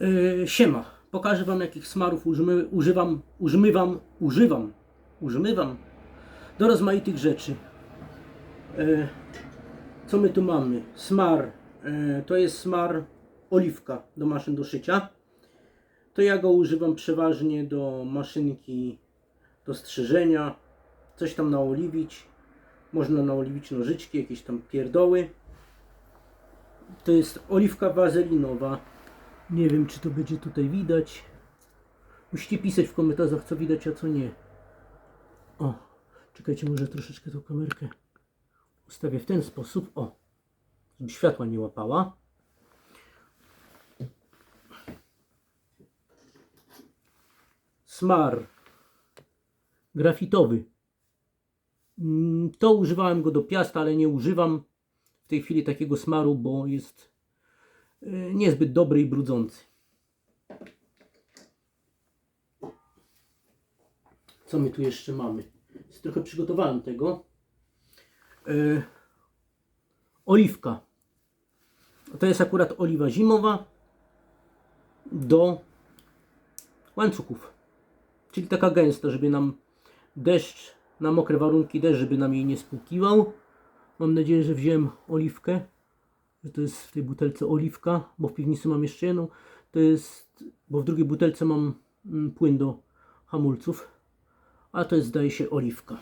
Yy, siema. Pokażę Wam jakich smarów użymy, używam, użmywam, używam, użmywam do rozmaitych rzeczy. Yy, co my tu mamy? Smar. Yy, to jest smar oliwka do maszyn do szycia. To ja go używam przeważnie do maszynki do strzyżenia. Coś tam naoliwić. Można naoliwić nożyczki, jakieś tam pierdoły. To jest oliwka wazelinowa. Nie wiem, czy to będzie tutaj widać. Musicie pisać w komentarzach, co widać, a co nie. O, czekajcie, może troszeczkę tą kamerkę ustawię w ten sposób. O, żeby światła nie łapała. Smar grafitowy. Mm, To używałem go do piasta, ale nie używam w tej chwili takiego smaru, bo jest niezbyt dobry i brudzący. Co my tu jeszcze mamy? Trochę przygotowałem tego. Y, Oliwka. To jest akurat oliwa zimowa do łańcuchów. Czyli taka gęsta, żeby nam deszcz, na mokre warunki deszcz, żeby nam jej nie spłukiwał. Mam nadzieję, że wziąłem oliwkę, że to jest w tej butelce oliwka, bo w piwnicy mam jeszcze jedną. To jest, bo w drugiej butelce mam mm, płyn do hamulców, a to jest zdaje się oliwka.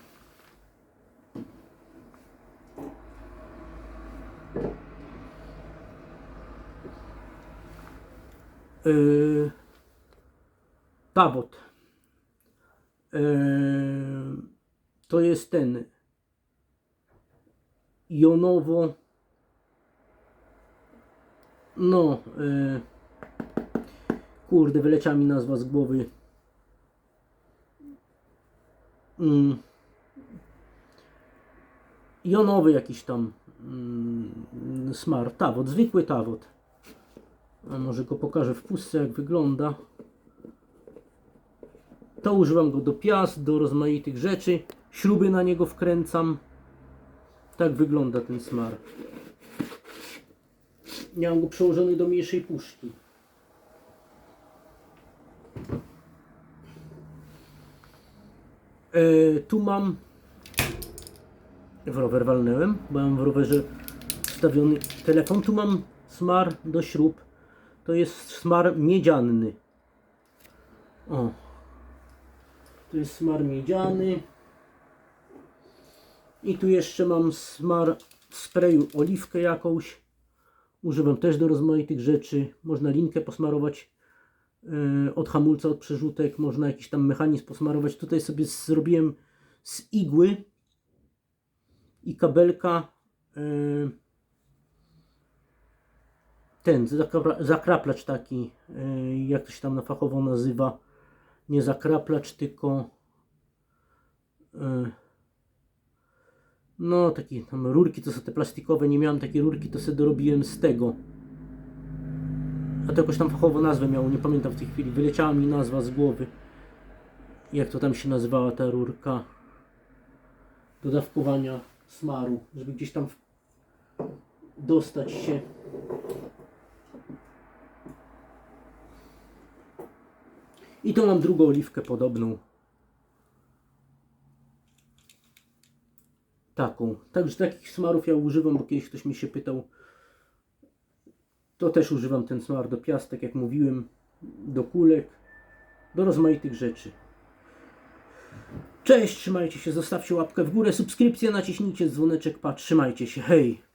Yy, Tawot. Yy, to jest ten jonowo no yy, kurde wyleciała mi nazwa z głowy mm, jonowy jakiś tam mm, smar, tawot, zwykły tawot a może go pokażę w pustce jak wygląda to używam go do piast, do rozmaitych rzeczy. Śruby na niego wkręcam. Tak wygląda ten smar. Mam go przełożony do mniejszej puszki. E, tu mam w rower walnęłem, bo mam w rowerze wstawiony telefon. Tu mam smar do śrub. To jest smar miedzianny. O, tu jest smar miedziany. I tu jeszcze mam smar sprayu oliwkę jakąś. Używam też do rozmaitych rzeczy. Można linkę posmarować yy, od hamulca, od przerzutek. Można jakiś tam mechanizm posmarować. Tutaj sobie zrobiłem z igły i kabelka yy, ten zakra- zakraplacz taki, yy, jak to się tam na fachowo nazywa nie zakraplacz, tylko e, no takie tam rurki, to są te plastikowe, nie miałem takiej rurki, to sobie dorobiłem z tego. A to jakoś tam fachowo nazwę miało, nie pamiętam w tej chwili, wyleciała mi nazwa z głowy. Jak to tam się nazywała ta rurka do dawkowania smaru, żeby gdzieś tam dostać się. I to mam drugą oliwkę podobną. Taką. Także takich smarów ja używam, bo kiedyś ktoś mi się pytał. To też używam ten smar do piastek, jak mówiłem, do kulek, do rozmaitych rzeczy. Cześć, trzymajcie się, zostawcie łapkę w górę, subskrypcję naciśnijcie, dzwoneczek, patrz, trzymajcie się, hej!